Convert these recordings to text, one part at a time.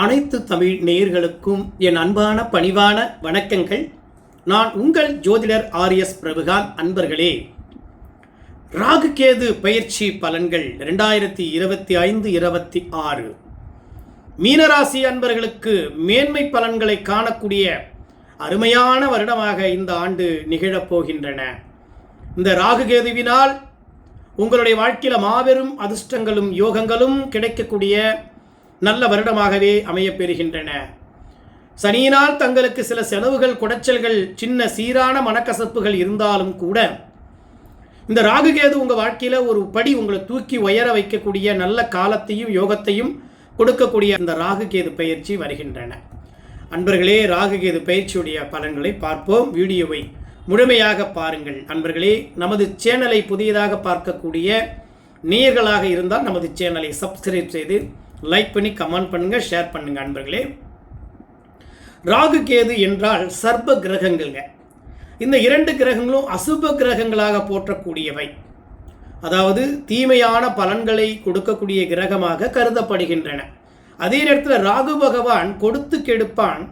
அனைத்து தமிழ் நேயர்களுக்கும் என் அன்பான பணிவான வணக்கங்கள். நான் உங்கள் ஜோதிடர் ஆர்எஸ் பிரபுகான் அன்பர்களே. ராகு கேது பயிற்சி பலன்கள் ரெண்டாயிரத்தி இருபத்தி ஐந்து இருபத்தி ஆறு. மீனராசி அன்பர்களுக்கு மேன்மை பலன்களை காணக்கூடிய அருமையான வருடமாக இந்த ஆண்டு நிகழப் போகின்றன. இந்த ராகு கேதுவினால் உங்களுடைய வாழ்க்கையில் மாபெரும் அதிர்ஷ்டங்களும் யோகங்களும் கிடைக்கக்கூடிய நல்ல வருடமாகவே அமையப் பெறுகின்றன சனியினால் தங்களுக்கு சில செலவுகள் குடைச்சல்கள் சின்ன சீரான மனக்கசப்புகள் இருந்தாலும் கூட இந்த ராகுகேது உங்கள் வாழ்க்கையில் ஒரு படி உங்களை தூக்கி உயர வைக்கக்கூடிய நல்ல காலத்தையும் யோகத்தையும் கொடுக்கக்கூடிய அந்த ராகுகேது பயிற்சி வருகின்றன. அன்பர்களே ராகுகேது பயிற்சியுடைய பலன்களை பார்ப்போம். வீடியோவை முழுமையாக பாருங்கள். அன்பர்களே நமது சேனலை புதியதாக பார்க்கக்கூடிய நேயர்களாக இருந்தால் நமது சேனலை சப்ஸ்கிரைப் செய்து லைக் பண்ணி கமெண்ட் பண்ணுங்கள் ஷேர் பண்ணுங்கள் அன்பர்களே. ராகு கேது என்றால் சர்ப்ப கிரகங்கள்ங்க. இந்த இரண்டு கிரகங்களும் அசுப கிரகங்களாக போற்றக்கூடியவை. அதாவது தீமையான பலன்களை கொடுக்கக்கூடிய கிரகமாக கருதப்படுகின்றன. அதே நேரத்தில் ராகு பகவான் கொடுத்து கெடுப்பான்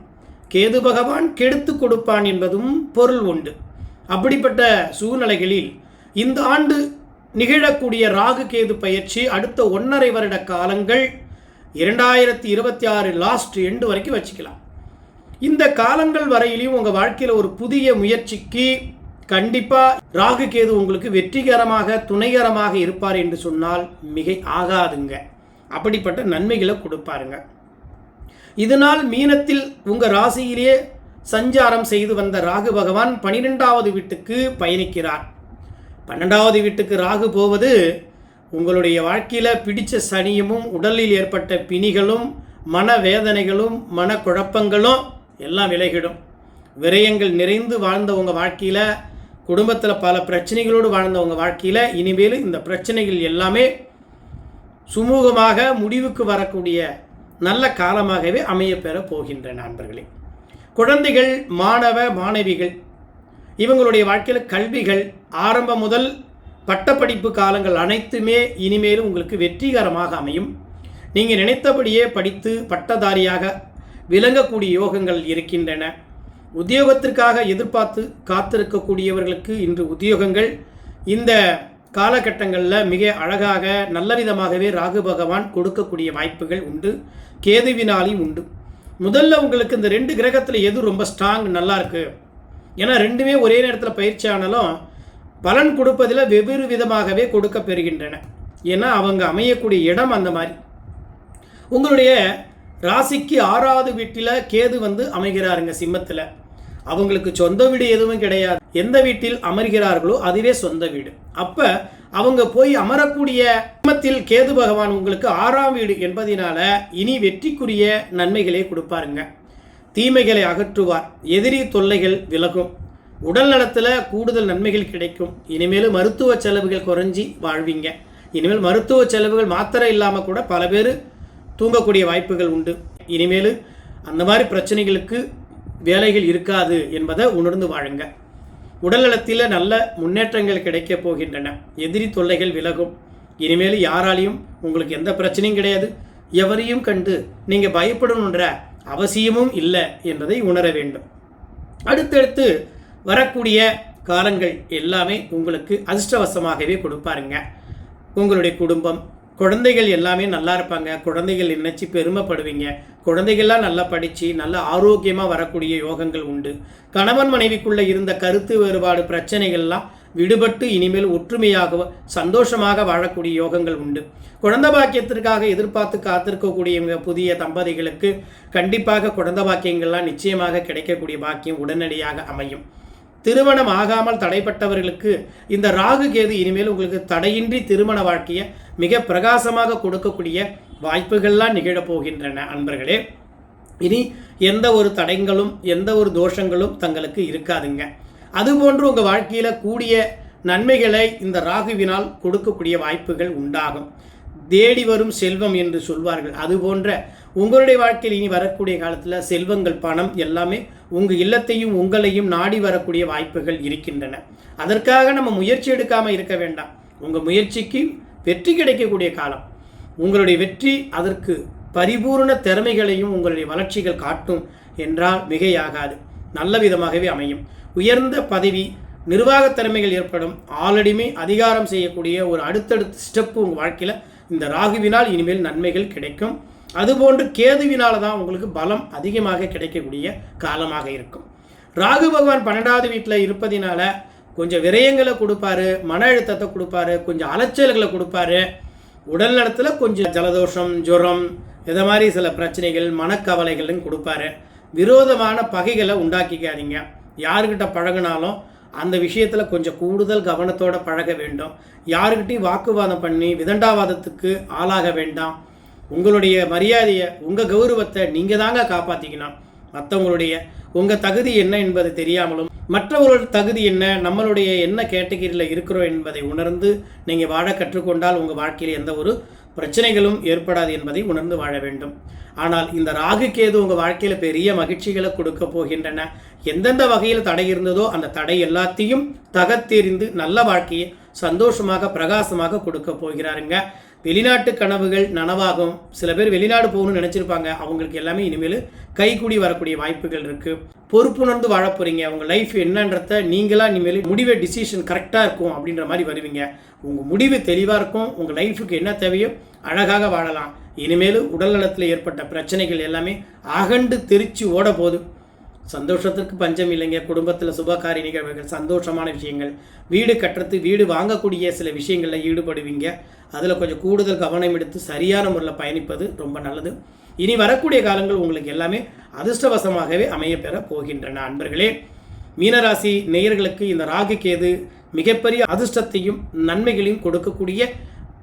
கேது பகவான் கெடுத்து கொடுப்பான் என்பதும் பொருள் உண்டு. அப்படிப்பட்ட சூழ்நிலைகளில் இந்த ஆண்டு நிகழக்கூடிய ராகு கேது பயிற்சி அடுத்த ஒன்றரை வருட காலங்கள் இரண்டாயிரத்தி இருபத்தி ஆறு லாஸ்ட் எண்டு வரைக்கும் வச்சுக்கலாம். இந்த காலங்கள் வரையிலையும் உங்கள் வாழ்க்கையில் ஒரு புதிய முயற்சிக்கு கண்டிப்பாக ராகு கேது உங்களுக்கு வெற்றிகரமாக துணைகரமாக இருப்பார் என்று சொன்னால் மிகை ஆகாதுங்க. அப்படிப்பட்ட நன்மைகளை கொடுப்பாருங்க. இதனால் மீனத்தில் உங்கள் ராசியிலே சஞ்சாரம் செய்து வந்த ராகு பகவான் பனிரெண்டாவது வீட்டுக்கு பயணிக்கிறார். பன்னெண்டாவது வீட்டுக்கு ராகு போவது உங்களுடைய வாழ்க்கையில் பிடித்த சனியமும் உடலில் ஏற்பட்ட பிணிகளும் மனவேதனைகளும் மனக்குழப்பங்களும் எல்லாம் விலகிடும். விரயங்கள் நிறைந்து வாழ்ந்த உங்கள் வாழ்க்கையில் குடும்பத்தில் பல பிரச்சனைகளோடு வாழ்ந்த உங்கள் வாழ்க்கையில் இனிமேல் இந்த பிரச்சனைகள் எல்லாமே சுமூகமாக முடிவுக்கு வரக்கூடிய நல்ல காலமாகவே அமையப்பெற போகின்ற நண்பர்களே. குழந்தைகள் மாணவ மாணவிகள் இவங்களுடைய வாழ்க்கையில் கல்விகள் ஆரம்பம் முதல் பட்டப்படிப்பு காலங்கள் அனைத்துமே இனிமேலும் உங்களுக்கு வெற்றிகரமாக அமையும். நீங்கள் நினைத்தபடியே படித்து பட்டதாரியாக விளங்கக்கூடிய யோகங்கள் இருக்கின்றன. உத்தியோகத்திற்காக எதிர்பார்த்து காத்திருக்கக்கூடியவர்களுக்கு இன்று உத்தியோகங்கள். இந்த காலகட்டங்களில் மிக அழகாக நல்ல விதமாகவே ராகு பகவான் கொடுக்கக்கூடிய வாய்ப்புகள் உண்டு. கேதுவினாலையும் உண்டு. முதல்ல உங்களுக்கு இந்த ரெண்டு கிரகத்தில் எது ரொம்ப ஸ்ட்ராங் நல்லா இருக்குது ஏன்னா ரெண்டுமே ஒரே நேரத்தில் பயிற்சி ஆனாலும் பலன் கொடுப்பதில் வெவ்வேறு விதமாகவே கொடுக்க பெறுகின்றன ஏன்னா அவங்க அமையக்கூடிய இடம் அந்த மாதிரி. உங்களுடைய ராசிக்கு ஆறாவது வீட்டில் கேது வந்து அமைகிறாருங்க சிம்மத்தில். அவங்களுக்கு சொந்த வீடு எதுவும் கிடையாது. எந்த வீட்டில் அமர்கிறார்களோ அதுவே சொந்த வீடு. அப்போ அவங்க போய் அமரக்கூடிய சிம்மத்தில் கேது பகவான் உங்களுக்கு ஆறாம் வீடு என்பதினால இனி வெற்றிக்குரிய நன்மைகளை கொடுப்பாருங்க. தீமைகளை அகற்றுவார். எதிரி தொல்லைகள் விலகும். உடல் நலத்தில் கூடுதல் நன்மைகள் கிடைக்கும். இனிமேல் மருத்துவ செலவுகள் குறைஞ்சி வாழ்வீங்க. இனிமேல் மருத்துவ செலவுகள் மாத்திரை இல்லாமல் கூட பல பேர் தூங்கக்கூடிய வாய்ப்புகள் உண்டு. இனிமேல் அந்த மாதிரி பிரச்சனைகளுக்கு வேலைகள் இருக்காது என்பதை உணர்ந்து வாழுங்க. உடல்நலத்தில் நல்ல முன்னேற்றங்கள் கிடைக்கப் போகின்றன. எதிரி தொல்லைகள் விலகும். இனிமேல் யாராலையும் உங்களுக்கு எந்த பிரச்சனையும் கிடையாது. எவரையும் கண்டு நீங்கள் பயப்படணுன்ற அவசியமும் இல்லை என்பதை உணர வேண்டும். அடுத்தடுத்து வரக்கூடிய காலங்கள் எல்லாமே உங்களுக்கு அதிர்ஷ்டவசமாகவே கொடுப்பாருங்க. உங்களுடைய குடும்பம் குழந்தைகள் எல்லாமே நல்லா இருப்பாங்க. குழந்தைகள் நினச்சி பெருமைப்படுவீங்க. குழந்தைகள்லாம் நல்லா படித்து நல்ல ஆரோக்கியமாக வரக்கூடிய யோகங்கள் உண்டு. கணவன் மனைவிக்குள்ளே இருந்த கருத்து வேறுபாடு பிரச்சனைகள்லாம் விடுபட்டு இனிமேல் ஒற்றுமையாக சந்தோஷமாக வாழக்கூடிய யோகங்கள் உண்டு. குழந்தை பாக்கியத்திற்காக எதிர்பார்த்து காத்திருக்கக்கூடிய புதிய தம்பதிகளுக்கு கண்டிப்பாக குழந்தை பாக்கியங்கள்லாம் நிச்சயமாக கிடைக்கக்கூடிய பாக்கியம் உடனடியாக அமையும். திருமணம் ஆகாமல் தடைப்பட்டவர்களுக்கு இந்த ராகு கேது இனிமேல் உங்களுக்கு தடையின்றி திருமண வாழ்க்கையை மிக பிரகாசமாக கொடுக்கக்கூடிய வாய்ப்புகள்லாம் நிகழப்போகின்றன அன்பர்களே. இனி எந்த ஒரு தடைங்களும் எந்த ஒரு தோஷங்களும் தங்களுக்கு இருக்காதுங்க. அதுபோன்று உங்கள் வாழ்க்கையில் கூடிய நன்மைகளை இந்த ராகுவினால் கொடுக்கக்கூடிய வாய்ப்புகள் உண்டாகும். தேடி வரும் செல்வம் என்று சொல்வார்கள். அதுபோன்ற உங்களுடைய வாழ்க்கையில் இனி வரக்கூடிய காலத்தில் செல்வங்கள் பணம் எல்லாமே உங்கள் இல்லத்தையும் உங்களையும் நாடி வரக்கூடிய வாய்ப்புகள் இருக்கின்றன. அதற்காக நம்ம முயற்சி எடுக்காமல் இருக்க வேண்டாம். உங்கள் முயற்சிக்கு வெற்றி கிடைக்கக்கூடிய காலம். உங்களுடைய வெற்றி அதற்கு பரிபூர்ண திறமைகளையும் உங்களுடைய வளர்ச்சிகள் காட்டும் என்றால் மிகையாகாது. நல்ல விதமாகவே அமையும். உயர்ந்த பதவி நிர்வாக திறமைகள் ஏற்படும். ஆல்ரெடியுமே அதிகாரம் செய்யக்கூடிய ஒரு அடுத்தடுத்த ஸ்டெப்பு உங்கள் வாழ்க்கையில். இந்த ராகுவினால் இனிமேல் நன்மைகள் கிடைக்கும். அதுபோன்று கேதுவினால தான் உங்களுக்கு பலம் அதிகமாக கிடைக்கக்கூடிய காலமாக இருக்கும். ராகு பகவான் பன்னெண்டாவது வீட்டில் இருப்பதினால கொஞ்சம் விரயங்களை கொடுப்பாரு மன அழுத்தத்தை கொடுப்பாரு கொஞ்சம் அலைச்சல்களை கொடுப்பாரு. உடல் நலத்தில் கொஞ்சம் ஜலதோஷம் ஜுரம் இதை மாதிரி சில பிரச்சனைகள் மனக்கவலைகளும் கொடுப்பாரு. விரோதமான பகைகளை உண்டாக்கிக்காதீங்க. யாருக்கிட்ட பழகினாலும் அந்த விஷயத்தில் கொஞ்சம் கூடுதல் கவனத்தோடு பழக வேண்டும். யாருக்கிட்டையும் வாக்குவாதம் பண்ணி விதண்டாவாதத்துக்கு ஆளாக வேண்டாம். உங்களுடைய மரியாதையை உங்கள் கௌரவத்தை நீங்கள் தாங்க காப்பாற்றிக்கணும் மற்றவங்களுடைய உங்கள் தகுதி என்ன என்பது தெரியாமலும் மற்றவர்களோட தகுதி என்ன நம்மளுடைய என்ன கேட்டகிரியில் இருக்கிறோம் என்பதை உணர்ந்து நீங்கள் வாழ கற்றுக்கொண்டால் உங்கள் வாழ்க்கையில் எந்த ஒரு பிரச்சனைகளும் ஏற்படாது என்பதை உணர்ந்து வாழ வேண்டும். ஆனால் இந்த ராகு கேது உங்கள் வாழ்க்கையில் பெரிய மகிழ்ச்சிகளை கொடுக்க போகின்றன. எந்தெந்த வகையில் தடை இருந்ததோ அந்த தடை எல்லாத்தையும் தகத்தெறிந்து நல்ல வாழ்க்கையை சந்தோஷமாக பிரகாசமாக கொடுக்க போகிறாருங்க. வெளிநாட்டு கனவுகள் நனவாகும். சில பேர் வெளிநாடு போகணும்னு நினச்சிருப்பாங்க. அவங்களுக்கு எல்லாமே இனிமேல் கைகூடி வரக்கூடிய வாய்ப்புகள் இருக்குது பொறுப்புணர்ந்து வாழ போகிறீங்க உங்கள் லைஃப் என்னன்றத நீங்களாக இனிமேல் முடிவு டிசிஷன் கரெக்டாக இருக்கும் அப்படின்ற மாதிரி வருவீங்க. உங்கள் முடிவு தெளிவாக இருக்கும். உங்கள் லைஃபுக்கு என்ன தேவையோ அழகாக வாழலாம். இனிமேல் உடல் நலத்தில் ஏற்பட்ட பிரச்சனைகள் எல்லாமே அகண்டு தெரிச்சு ஓட போதும் சந்தோஷத்திற்கு பஞ்சம் இல்லைங்க. குடும்பத்தில் சுபகாரிய நிகழ்வுகள் சந்தோஷமான விஷயங்கள். வீடு கட்டுறது வீடு வாங்கக்கூடிய சில விஷயங்களில் ஈடுபடுவீங்க. அதில் கொஞ்சம் கூடுதல் கவனம் எடுத்து சரியான முறையில் பயணிப்பது ரொம்ப நல்லது. இனி வரக்கூடிய காலங்கள் உங்களுக்கு எல்லாமே அதிர்ஷ்டவசமாகவே அமையப்பெற போகின்றன. அன்பர்களே மீனராசி நேயர்களுக்கு இந்த ராகு கேது மிகப்பெரிய அதிர்ஷ்டத்தையும் நன்மைகளையும் கொடுக்கக்கூடிய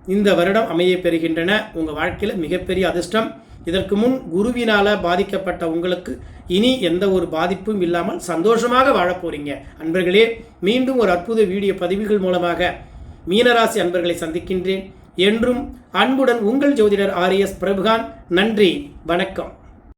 இந்த வருடம் அமைய பெறுகின்றன. உங்கள் வாழ்க்கையில் மிகப்பெரிய அதிர்ஷ்டம். இதற்கு முன் குருவினால் பாதிக்கப்பட்ட உங்களுக்கு இனி எந்த ஒரு பாதிப்பும் இல்லாமல் சந்தோஷமாக வாழப் போறீங்க. அன்பர்களே மீண்டும் ஒரு அற்புத வீடியோ பதிவுகள் மூலமாக மீனராசி அன்பர்களை சந்திக்கின்றேன். என்றும் அன்புடன் உங்கள் ஜோதிடர் ஆர் எஸ் பிரபுகான் நன்றி வணக்கம்.